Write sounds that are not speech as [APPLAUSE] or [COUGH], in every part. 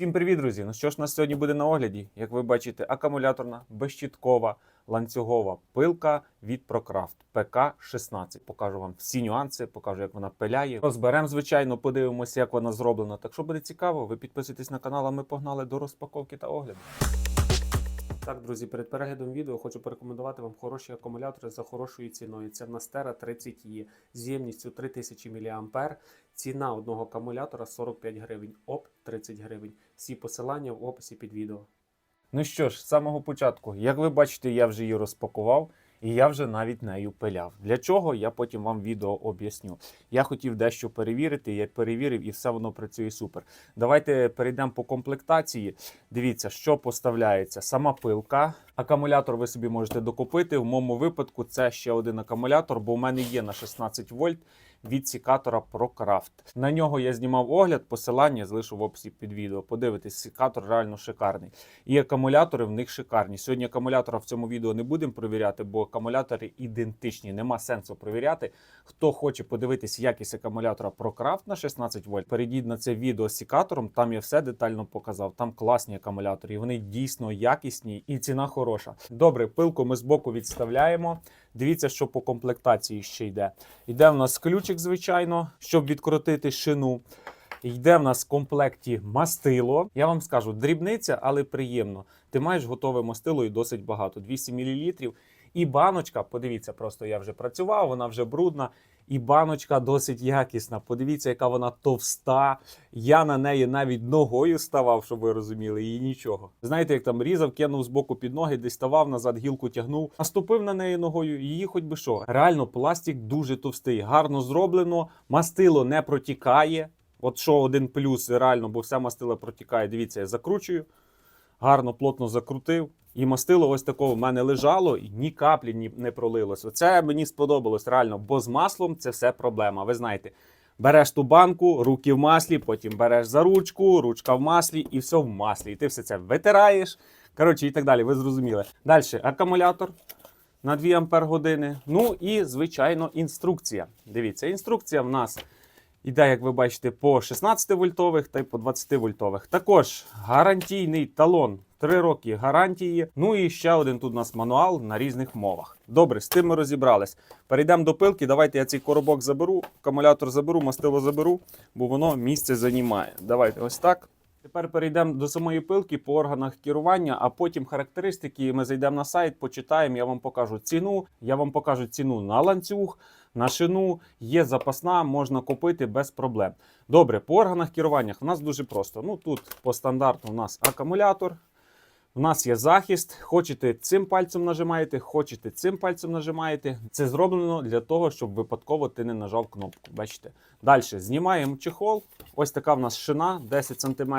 Всім привіт, друзі! Ну що ж у нас сьогодні буде на огляді? Як ви бачите, акумуляторна, безщіткова, ланцюгова пилка від ProCraft PK16. Покажу вам всі нюанси, покажу, як вона пиляє. Розберемо, звичайно, подивимося, як вона зроблена. Так що буде цікаво, ви підписуйтесь на канал, а ми погнали до розпаковки та огляду. Так, друзі, перед переглядом відео хочу порекомендувати вам хороші акумулятори за хорошою ціною. Це в нас Terra 30 e з ємністю 3000 мА. Ціна одного акумулятора 45 гривень, ОП 30 гривень. Всі посилання в описі під відео. Ну що ж, з самого початку, як ви бачите, я вже її розпакував. І я вже навіть нею пиляв. Для чого я потім вам відео об'ясню. Я хотів дещо перевірити, я перевірив, і все воно працює супер. Давайте перейдемо по комплектації. Дивіться, що поставляється. Сама пилка. Акумулятор ви собі можете докупити. В моєму випадку це ще один акумулятор, бо в мене є на 16 вольт від сікатора ProCraft. На нього я знімав огляд, посилання залишу в описі під відео. Подивитись, сікатор реально шикарний. І акумулятори в них шикарні. Сьогодні акумулятора в цьому відео не будемо перевіряти, бо акумулятори ідентичні. Нема сенсу перевіряти. Хто хоче подивитись якість акумулятора ProCraft на 16 вольт, перейдіть на це відео з сікатором. Там я все детально показав. Там класні акумулятори, вони дійсно якісні і ціна хороша. Добре, пилку ми збоку відставляємо. Дивіться, що по комплектації ще йде. Йде в нас ключик, звичайно, щоб відкрутити шину. Йде в нас в комплекті мастило. Я вам скажу, дрібниця, але приємно. Ти маєш готове мастило і досить багато 200 мл. І баночка, подивіться, просто я вже працював, вона вже брудна. І баночка досить якісна. Подивіться, яка вона товста. Я на неї навіть ногою ставав, щоб ви розуміли, і нічого. Знаєте, як там різав, кинув з боку під ноги, десь ставав назад, гілку тягнув, наступив на неї ногою, її хоч би що. Реально, пластик дуже товстий, гарно зроблено, мастило не протікає. От що один плюс, реально, бо вся мастила протікає. Дивіться, я закручую, гарно, плотно закрутив. І мастило ось такого в мене лежало, і ні каплі ні, не пролилось. Оце мені сподобалось реально, бо з маслом це все проблема. Ви знаєте, береш ту банку, руки в маслі, потім береш за ручку, ручка в маслі, і все в маслі. І ти все це витираєш. Коротше, і так далі. Ви зрозуміли. Далі акумулятор на 2 Ампер години. Ну і, звичайно, інструкція. Дивіться, інструкція в нас. Іде, як ви бачите, по 16 вольтових та й по 20 вольтових. Також гарантійний талон. 3 роки гарантії. Ну і ще один тут у нас мануал на різних мовах. Добре, з тим ми розібрались. Перейдемо до пилки. Давайте я цей коробок заберу, акумулятор заберу, мастило заберу, бо воно місце займає. Давайте ось так. Тепер перейдемо до самої пилки по органах керування, а потім характеристики. Ми зайдемо на сайт, почитаємо. Я вам покажу ціну. Я вам покажу ціну на ланцюг, на шину. Є запасна, можна купити без проблем. Добре, по органах керування в нас дуже просто. Ну тут по стандарту у нас акумулятор. У нас є захист. Хочете цим пальцем нажимаєте, хочете цим пальцем нажимаєте. Це зроблено для того, щоб випадково ти не нажав кнопку. Бачите? Далі знімаємо чехол. Ось така в нас шина 10 см.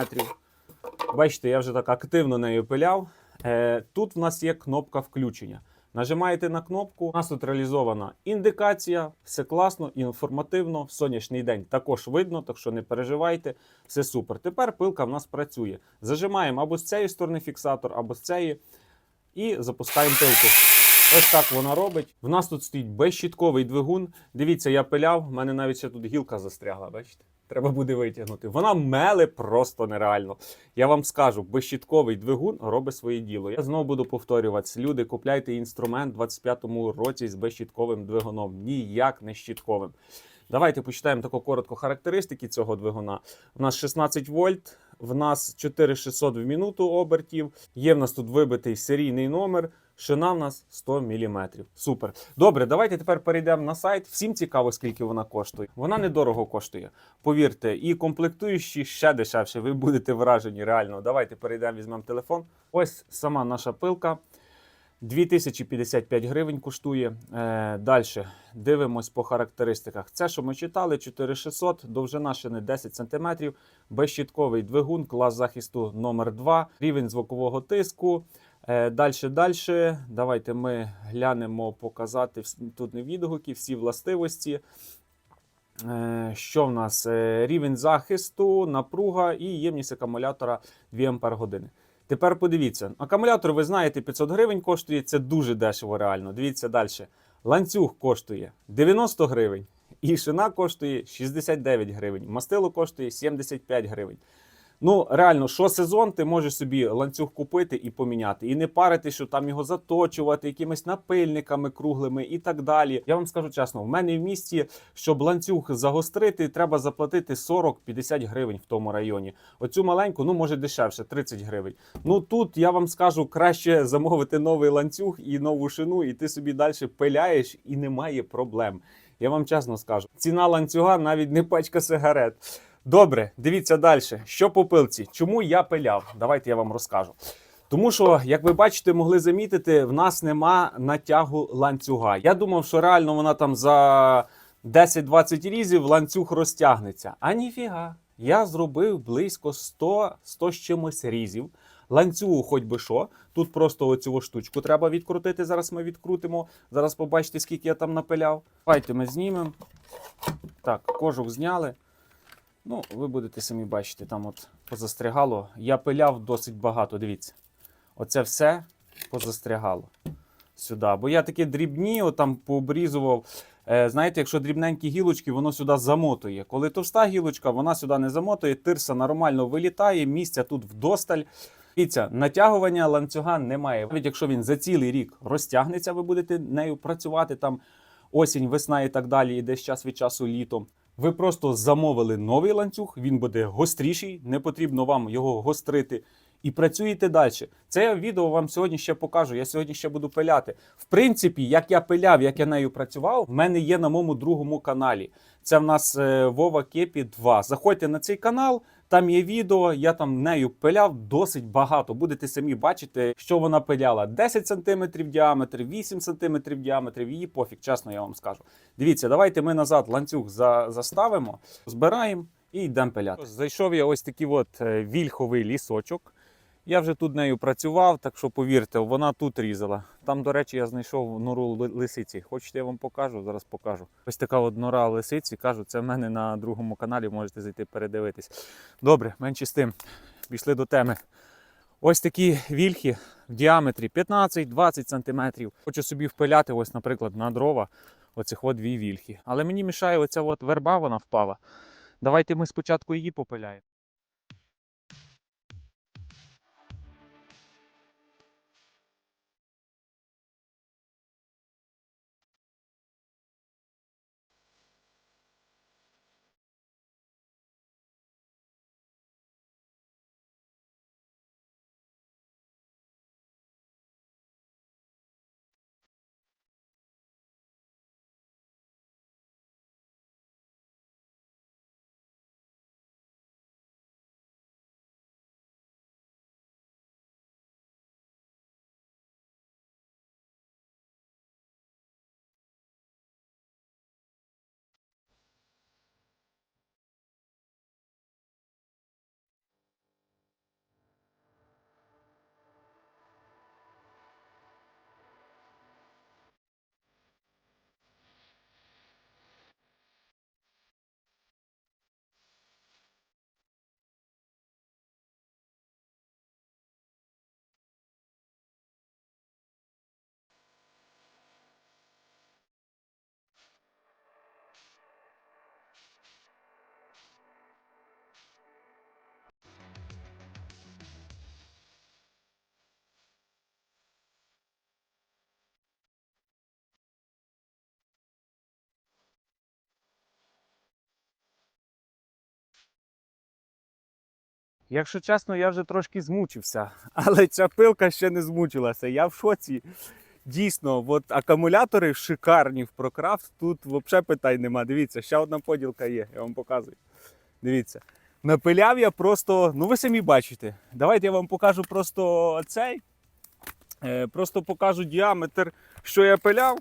Бачите, я вже так активно нею пиляв. Е, тут в нас є кнопка включення. Нажимаєте на кнопку, у нас тут реалізована індикація, все класно, інформативно. Сонячний день також видно, так що не переживайте, все супер. Тепер пилка в нас працює. Зажимаємо або з цієї сторони фіксатор, або з цієї, і запускаємо пилку. Ось так вона робить. В нас тут стоїть безщітковий двигун. Дивіться, я пиляв, в мене навіть ще тут гілка застрягла, бачите? Треба буде витягнути. Вона меле просто нереально. Я вам скажу, безщітковий двигун робить своє діло. Я знову буду повторюватися. Люди, купляйте інструмент у 25-му році з безщітковим двигуном. Ніяк не щітковим. Давайте почитаємо тако коротко характеристики цього двигуна. У нас 16 вольт, в нас 4600 в минуту обертів. Є в нас тут вибитий серійний номер. Шина в нас 100 мм. Супер. Добре, давайте тепер перейдемо на сайт. Всім цікаво, скільки вона коштує. Вона недорого коштує. Повірте, і комплектуючі ще дешевше. Ви будете вражені реально. Давайте перейдемо, візьмемо телефон. Ось сама наша пилка. 2055 гривень коштує. Е, Далі дивимось по характеристиках. Це, що ми читали, 4600, довжина шини 10 см, безщітковий двигун, клас захисту номер 2 рівень звукового тиску. Е, Далі, далі. Давайте ми глянемо показати тут не відгуки, всі властивості. Е, Що в нас? Е, Рівень захисту, напруга і ємність акумулятора 2 Ампер години. Тепер подивіться, акумулятор, ви знаєте, 500 гривень коштує, це дуже дешево реально. Дивіться далі. Ланцюг коштує 90 гривень, і шина коштує 69 гривень. Мастило коштує 75 гривень. Ну, реально, що сезон, ти можеш собі ланцюг купити і поміняти. І не парити, що там його заточувати якимись напильниками круглими і так далі. Я вам скажу чесно, в мене в місті, щоб ланцюг загострити, треба заплатити 40-50 гривень в тому районі. Оцю маленьку, ну може дешевше, 30 гривень. Ну тут я вам скажу, краще замовити новий ланцюг і нову шину, і ти собі далі пиляєш, і немає проблем. Я вам чесно скажу. Ціна ланцюга навіть не пачка сигарет. Добре, дивіться далі. Що по пилці? Чому я пиляв? Давайте я вам розкажу. Тому що, як ви бачите, могли замітити, в нас нема натягу ланцюга. Я думав, що реально вона там за 10-20 різів ланцюг розтягнеться. А ніфіга. Я зробив близько 100, 100 з чимось різів. Ланцюгу, хоч би що. Тут просто оцю штучку треба відкрутити. Зараз ми відкрутимо. Зараз побачите, скільки я там напиляв. Давайте ми знімемо. Так, кожух зняли. Ну, ви будете самі бачити, там от позастрягало. Я пиляв досить багато, дивіться. Оце все позастрягало сюди. Бо я такі дрібні, от там пообрізував. Е, знаєте, якщо дрібненькі гілочки, воно сюди замотує. Коли товста гілочка, вона сюди не замотує, тирса нормально вилітає, місця тут вдосталь. Дивіться, натягування ланцюга немає. Навіть якщо він за цілий рік розтягнеться, ви будете нею працювати там осінь, весна і так далі, і десь час від часу літом. Ви просто замовили новий ланцюг, він буде гостріший, не потрібно вам його гострити. І працюєте далі. Це відео вам сьогодні ще покажу. Я сьогодні ще буду пиляти. В принципі, як я пиляв, як я нею працював, в мене є на моєму другому каналі. Це в нас е, Вова Кепі 2. Заходьте на цей канал, там є відео. Я там нею пиляв досить багато. Будете самі бачити, що вона пиляла. 10 см діаметр, 8 см діаметр. Її пофіг, чесно я вам скажу. Дивіться, давайте ми назад ланцюг за, заставимо, збираємо і йдемо пиляти. Зайшов я ось такий от е, вільховий лісочок. Я вже тут нею працював, так що повірте, вона тут різала. Там, до речі, я знайшов нору лисиці. Хочете, я вам покажу? Зараз покажу. Ось така от нора лисиці. Кажу, це в мене на другому каналі. Можете зайти передивитись. Добре, менше з тим. Пішли до теми. Ось такі вільхи в діаметрі 15-20 см. Хочу собі впиляти, ось, наприклад, на дрова. Оцих от дві вільхи. Але мені мішає оця от верба, вона впала. Давайте ми спочатку її попиляємо. Якщо чесно, я вже трошки змучився, [LAUGHS] але ця пилка ще не змучилася. Я в шоці. Дійсно, от акумулятори шикарні в ProCraft. Тут взагалі питань нема. Дивіться, ще одна поділка є, я вам показую. Дивіться. Напиляв я просто, ну ви самі бачите. Давайте я вам покажу просто цей. Е, Просто покажу діаметр, що я пиляв.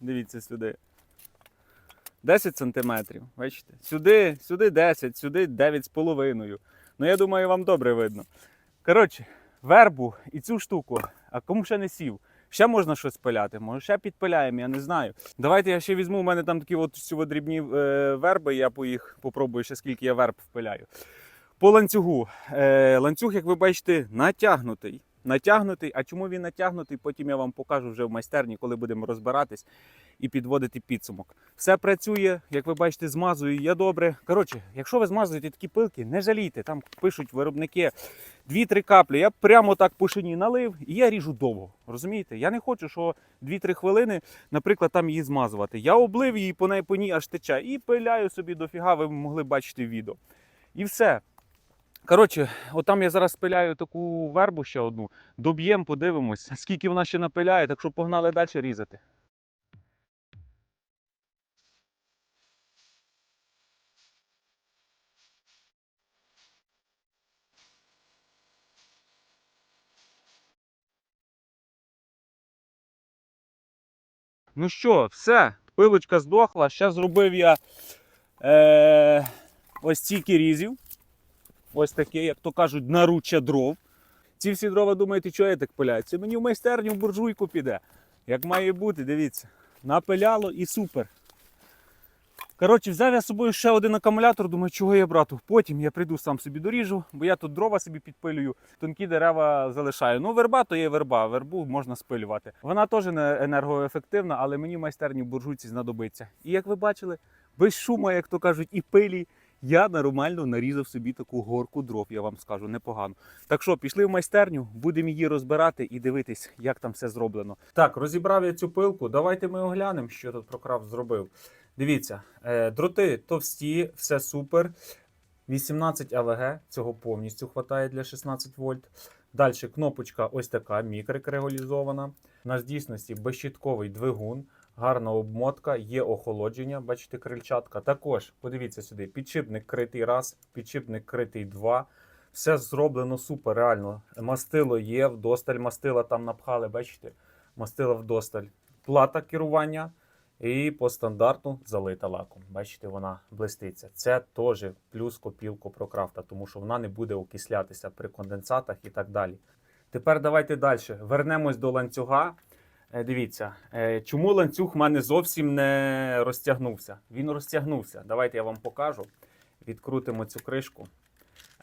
Дивіться сюди. 10 сантиметрів. Бачите? Сюди, сюди 10, сюди 9,5. Ну, я думаю, вам добре видно. Коротше, вербу і цю штуку, а кому ще не сів, ще можна щось пиляти, може ще підпиляємо, я не знаю. Давайте я ще візьму, у мене там такі от всього дрібні е, верби, я по їх попробую ще скільки я верб впиляю. По ланцюгу. Е, ланцюг, як ви бачите, натягнутий. Натягнутий. А чому він натягнутий? Потім я вам покажу вже в майстерні, коли будемо розбиратись і підводити підсумок. Все працює, як ви бачите, змазую я добре. Коротше, якщо ви змазуєте такі пилки, не жалійте. Там пишуть виробники 2-3 каплі. Я прямо так по шині налив і я ріжу довго. Розумієте? Я не хочу, що 2-3 хвилини, наприклад, там її змазувати. Я облив її по неї по ній аж тече і пиляю собі дофіга, ви могли бачити відео. І все. Коротше, отам я зараз пиляю таку вербу ще одну. Доб'ємо, подивимось, [LAUGHS] скільки вона ще напиляє, так що погнали далі різати. Ну що, все, пилочка здохла. Ще зробив я е, ось стільки різів. Ось таке, як то кажуть, наруччя дров. Ці всі дрова думаєте, що я так пиляю? Це мені в майстерню в буржуйку піде. Як має бути, дивіться. Напиляло і супер. Коротше, взяв я з собою ще один акумулятор, думаю, чого я брату. Потім я прийду сам собі доріжу, бо я тут дрова собі підпилюю, тонкі дерева залишаю. Ну, верба то є верба, вербу можна спилювати. Вона теж не енергоефективна, але мені в майстерні в буржуйці знадобиться. І як ви бачили, без шуму, як то кажуть, і пилі. Я нормально нарізав собі таку горку дров, я вам скажу, непогано. Так що, пішли в майстерню, будемо її розбирати і дивитись, як там все зроблено. Так, розібрав я цю пилку. Давайте ми оглянемо, що тут Прокрафт зробив. Дивіться, е, дроти товсті, все супер. 18 АВГ, цього повністю вистачає для 16 вольт. Далі кнопочка ось така, мікрокреголізована. В дійсності безщітковий двигун, гарна обмотка, є охолодження, бачите, крильчатка. Також, подивіться сюди, підшипник критий раз, підшипник критий два. Все зроблено супер, реально. Мастило є, вдосталь мастила там напхали, бачите? Мастила вдосталь. Плата керування. І по стандарту залита лаком. Бачите, вона блиститься. Це теж плюс копілку Прокрафта, тому що вона не буде окислятися при конденсатах і так далі. Тепер давайте далі. Вернемось до ланцюга. Е, Дивіться, е, чому ланцюг в мене зовсім не розтягнувся? Він розтягнувся. Давайте я вам покажу. Відкрутимо цю кришку.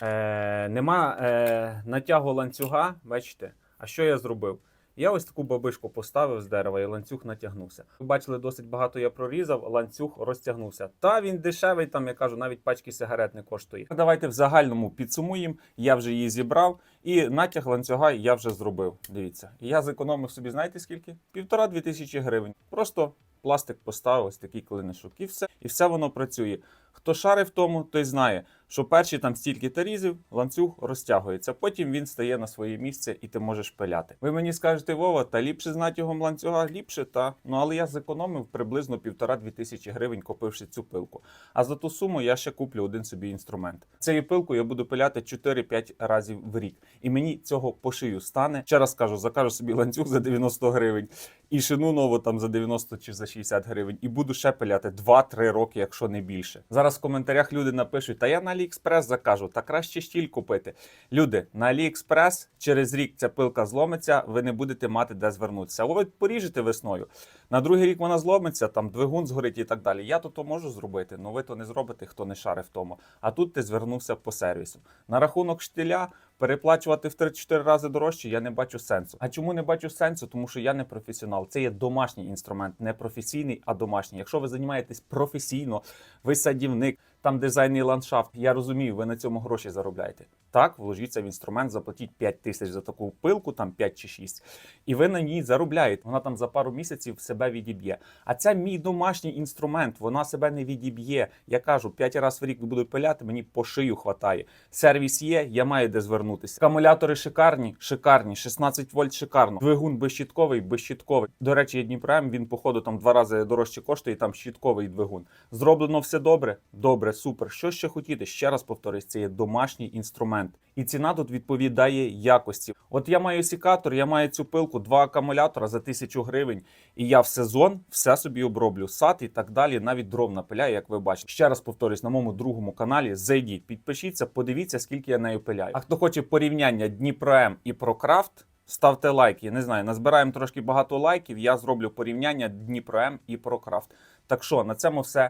Е, Нема е, натягу ланцюга, бачите? А що я зробив? Я ось таку бабишку поставив з дерева і ланцюг натягнувся. Ви бачили, досить багато я прорізав, ланцюг розтягнувся. Та він дешевий, там я кажу, навіть пачки сигарет не коштує. Давайте в загальному підсумуємо. Я вже її зібрав, і натяг ланцюга я вже зробив. Дивіться, я зекономив собі, знаєте скільки? Півтора-дві тисячі гривень. Просто пластик поставив, ось такий клинишок, і все. І все воно працює. Хто шарив тому, той знає, що перші там стільки тарізів, ланцюг розтягується. Потім він стає на своє місце і ти можеш пиляти. Ви мені скажете, Вова, та ліпше з натягом ланцюга, ліпше, та ну але я зекономив приблизно півтора-дві тисячі гривень, купивши цю пилку. А за ту суму я ще куплю один собі інструмент. Цією пилкою я буду пиляти 4-5 разів в рік. І мені цього по шию стане. Ще раз кажу, закажу собі ланцюг за 90 гривень і шину нову там за 90 чи за 60 гривень. І буду ще пиляти 2-3 роки, якщо не більше. Зараз в коментарях люди напишуть: та я на Аліекспрес закажу, та краще штіль купити. Люди, на Аліекспрес через рік ця пилка зломиться, ви не будете мати де звернутися. Ви поріжете весною. На другий рік вона зломиться, там двигун згорить і так далі. Я то то можу зробити, але ви то не зробите, хто не шари в тому. А тут ти звернувся по сервісу. На рахунок штиля. Переплачувати в 3-4 рази дорожче я не бачу сенсу. А чому не бачу сенсу? Тому що я не професіонал. Це є домашній інструмент, не професійний, а домашній. Якщо ви займаєтесь професійно, ви садівник, там дизайн і ландшафт. Я розумію, ви на цьому гроші заробляєте. Так, вложіться в інструмент, заплатіть 5 тисяч за таку пилку, там 5 чи 6, і ви на ній заробляєте. Вона там за пару місяців себе відіб'є. А це мій домашній інструмент, вона себе не відіб'є. Я кажу, 5 разів в рік буду пиляти, мені по шию хватає. Сервіс є, я маю де звернутися. Акумулятори шикарні, шикарні, 16 вольт шикарно. Двигун безщітковий, безщітковий. До речі, є Дніпром, він, походу, там два рази дорожче коштує, там щітковий двигун. Зроблено все добре? Добре, супер. Що ще хотіти? Ще раз повторюсь, це є домашній інструмент. І ціна тут відповідає якості. От я маю сікатор, я маю цю пилку, два акумулятора за тисячу гривень, і я в сезон все собі оброблю. Сад і так далі, навіть дров напиляю, як ви бачите. Ще раз повторюсь, на моєму другому каналі зайдіть, підпишіться, подивіться, скільки я нею пиляю. А хто хоче порівняння Дніпро М і Прокрафт, ставте лайки. Я не знаю, назбираємо трошки багато лайків. Я зроблю порівняння Дніпро М і Прокрафт. Так що на цьому все.